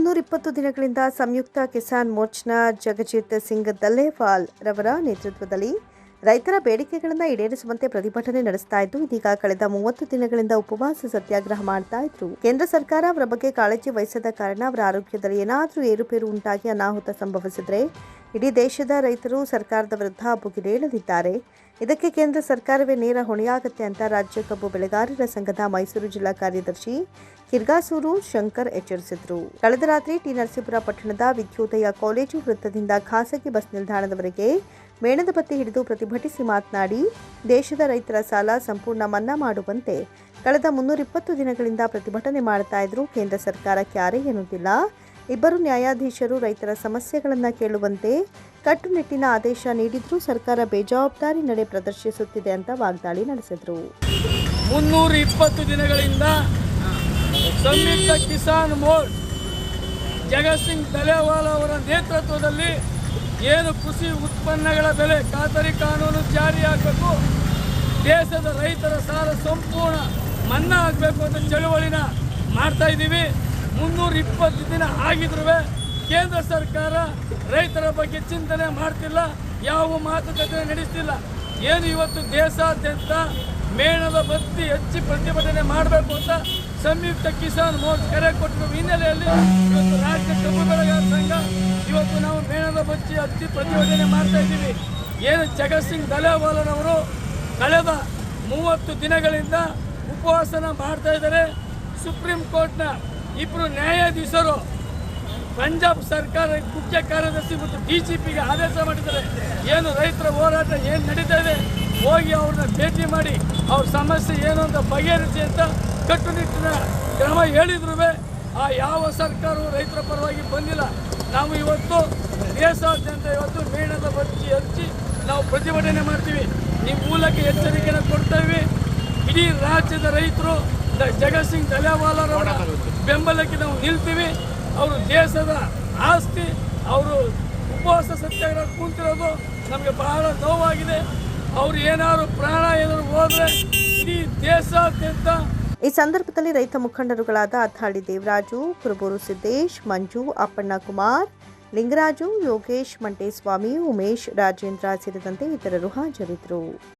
ಮುನ್ನೂರ ಇಪ್ಪತ್ತು ದಿನಗಳಿಂದ ಸಂಯುಕ್ತ ಕಿಸಾನ್ ಮೋರ್ಚಾ ಜಗಜಿತ್ ಸಿಂಗ್ ದಲ್ಲೇವಾಲ್ ರವರ ನೇತೃತ್ವದಲ್ಲಿ ರೈತರ ಬೇಡಿಕೆಗಳನ್ನು ಈಡೇರಿಸುವಂತೆ ಪ್ರತಿಭಟನೆ ನಡೆಸ್ತಾ ಇದ್ದು, ಇದೀಗ ಕಳೆದ ಮೂವತ್ತು ದಿನಗಳಿಂದ ಉಪವಾಸ ಸತ್ಯಾಗ್ರಹ ಮಾಡ್ತಾ ಇದ್ರು. ಕೇಂದ್ರ ಸರ್ಕಾರ ಅವರ ಬಗ್ಗೆ ಕಾಳಜಿ ವಹಿಸದ ಕಾರಣ ಅವರ ಆರೋಗ್ಯದಲ್ಲಿ ಏನಾದರೂ ಏರುಪೇರು ಉಂಟಾಗಿ ಅನಾಹುತ ಸಂಭವಿಸಿದ್ರೆ, ಇಡೀ ದೇಶದ ರೈತರು ಸರ್ಕಾರದ ವಿರುದ್ಧ ಬುಗಿರೇಳಲಿದ್ದಾರೆ ಇದಕ್ಕೆ ಕೇಂದ್ರ ಸರ್ಕಾರವೇ ನೇರ ಹೊಣೆಯಾಗುತ್ತೆ ಅಂತ ರಾಜ್ಯ ಕಬ್ಬು ಬೆಳೆಗಾರರ ಸಂಘದ ಮೈಸೂರು ಜಿಲ್ಲಾ ಕಾರ್ಯದರ್ಶಿ ಕಿರ್ಗಾಸೂರು ಶಂಕರ್ ಎಚ್ಚರಿಸಿದರು. ಕಳೆದ ರಾತ್ರಿ ಟಿ ನರಸೀಪುರ ಪಟ್ಟಣದ ವಿದ್ಯೋದಯ ಕಾಲೇಜು ವೃತ್ತದಿಂದ ಖಾಸಗಿ ಬಸ್ ನಿಲ್ದಾಣದವರೆಗೆ ಮೇಣದ ಬತ್ತಿ ಹಿಡಿದು ಪ್ರತಿಭಟಿಸಿ ಮಾತನಾಡಿ, ದೇಶದ ರೈತರ ಸಾಲ ಸಂಪೂರ್ಣ ಮನ್ನಾ ಮಾಡುವಂತೆ ಕಳೆದ ಮುನ್ನೂರ ಇಪ್ಪತ್ತು ದಿನಗಳಿಂದ ಪ್ರತಿಭಟನೆ ಮಾಡ್ತಾ ಇದ್ರು ಕೇಂದ್ರ ಸರ್ಕಾರಕ್ಕೆ ಯಾರೇ ಎನ್ನುವುದಿಲ್ಲ. ಇಬ್ಬರು ನ್ಯಾಯಾಧೀಶರು ರೈತರ ಸಮಸ್ಯೆಗಳನ್ನು ಕೇಳುವಂತೆ ಕಟ್ಟುನಿಟ್ಟಿನ ಆದೇಶ ನೀಡಿದ್ರೂ ಸರ್ಕಾರ ಬೇಜವಾಬ್ದಾರಿ ನಡೆ ಪ್ರದರ್ಶಿಸುತ್ತಿದೆ ಅಂತ ವಾಗ್ದಾಳಿ ನಡೆಸಿದ್ರು. ಮುನ್ನೂರ ಇಪ್ಪತ್ತು ದಿನಗಳಿಂದ ಸಂಯುಕ್ತ ಕಿಸಾನ್ ಮೋರ್ಚ್ ಜಗತ್ ಸಿಂಗ್ ತಲೇವಾಲ್ ಅವರ ನೇತೃತ್ವದಲ್ಲಿ ಏನು ಕೃಷಿ ಉತ್ಪನ್ನಗಳ ಬೆಲೆ ಖಾತರಿ ಕಾನೂನು ಜಾರಿ ಜಾರಿಯಾಗಬೇಕು ದೇಶದ ರೈತರ ಸಾಲ ಸಂಪೂರ್ಣ ಮನ್ನಾ ಆಗಬೇಕು ಅಂತ ಚಳುವಳಿನ ಮಾಡ್ತಾ ಇದ್ದೀವಿ. ಮುನ್ನೂರ ಇಪ್ಪತ್ತು ದಿನ ಆಗಿದ್ರೂ ಕೇಂದ್ರ ಸರ್ಕಾರ ರೈತರ ಬಗ್ಗೆ ಚಿಂತನೆ ಮಾಡ್ತಿಲ್ಲ, ಯಾವ ಮಾತುಕತೆ ನಡೆಸ್ತಿಲ್ಲ. ಏನು ಇವತ್ತು ದೇಶಾದ್ಯಂತ ಮೇಣದ ಬತ್ತಿ ಹೆಚ್ಚಿ ಪ್ರತಿಭಟನೆ ಮಾಡಬೇಕು ಅಂತ ಸಂಯುಕ್ತ ಕಿಸಾನ್ ಮೋರ್ಚ್ ಕರೆ ಕೊಟ್ಟಿರುವ ಹಿನ್ನೆಲೆಯಲ್ಲಿ ಇವತ್ತು ರಾಜ್ಯ ಕಬ್ಬು ಬೆಳೆಗಾರ ಸಂಘ ಇವತ್ತು ನಾವು ಮೇಣದ ಬತ್ತಿ ಹಚ್ಚಿ ಪ್ರತಿಭಟನೆ ಮಾಡ್ತಾ ಇದ್ದೀವಿ. ಏನು ಜಗತ್ ಸಿಂಗ್ ದಲೇವಾಲನವರು ಕಳೆದ ಮೂವತ್ತು ದಿನಗಳಿಂದ ಉಪವಾಸನ ಮಾಡ್ತಾ ಇದ್ದಾರೆ. ಸುಪ್ರೀಂ ಕೋರ್ಟ್ನ ಇಬ್ಬರು ನ್ಯಾಯಾಧೀಶರು ಪಂಜಾಬ್ ಸರ್ಕಾರ ಮುಖ್ಯ ಕಾರ್ಯದರ್ಶಿ ಮತ್ತು ಡಿ ಜಿ ಪಿಗೆ ಆದೇಶ ಮಾಡಿದ್ದಾರೆ ಏನು ರೈತರ ಹೋರಾಟ ಏನು ನಡೀತಾ ಇದೆ? ಹೋಗಿ ಅವ್ರನ್ನ ಭೇಟಿ ಮಾಡಿ ಅವ್ರ ಸಮಸ್ಯೆ ಏನು ಅಂತ ಬಗೆಹರಿಸಿ ಅಂತ ಕಟ್ಟುನಿಟ್ಟಿನ ಕ್ರಮ ಹೇಳಿದ್ರು. ಆ ಯಾವ ಸರ್ಕಾರವು ರೈತರ ಪರವಾಗಿ ಬಂದಿಲ್ಲ. ನಾವು ಇವತ್ತು ದೇಶಾದ್ಯಂತ ಇವತ್ತು ಮೇಣದ ಬಚ್ಚಿ ಹಚ್ಚಿ ನಾವು ಪ್ರತಿಭಟನೆ ಮಾಡ್ತೀವಿ. ಈ ಮೂಲಕ ಎಚ್ಚರಿಕೆಯನ್ನು ಕೊಡ್ತೇವೆ ಇಡೀ ರಾಜ್ಯದ ರೈತರು ಜಗತ್ ಸಿಂಗ್ ದಲೇವಾಲರವರ ಬೆಂಬಲಕ್ಕೆ ನಾವು ನಿಲ್ತೀವಿ. ಅವರು ದೇಶದ ಆಸ್ತಿ, ಅವರು ಉಪವಾಸ ಸತ್ಯಾಗ್ರಹ ಕೂತಿರೋದು ನಮಗೆ ಬಹಳ ನೋವಾಗಿದೆ. ಅವರು ಏನಾದ್ರು ಪ್ರಾಣ ಏನಾದ್ರು ಹೋದ್ರೆ ಇಡೀ ದೇಶಾದ್ಯಂತ ಈ ಸಂದರ್ಭದಲ್ಲಿ ರೈತ ಮುಖಂಡರುಗಳಾದ ಅಥಾಳಿ ದೇವರಾಜು, ಕುರುಬೂರು ಸಿದ್ದೇಶ್, ಮಂಜು ಅಪ್ಪಣ್ಣ ಕುಮಾರ್ ಲಿಂಗರಾಜು ಯೋಗೇಶ್ ಮಂಟೇಸ್ವಾಮಿ, ಉಮೇಶ್ ರಾಜೇಂದ್ರ ಸೇರಿದಂತೆ ಇತರರು ಹಾಜರಿದ್ದರು.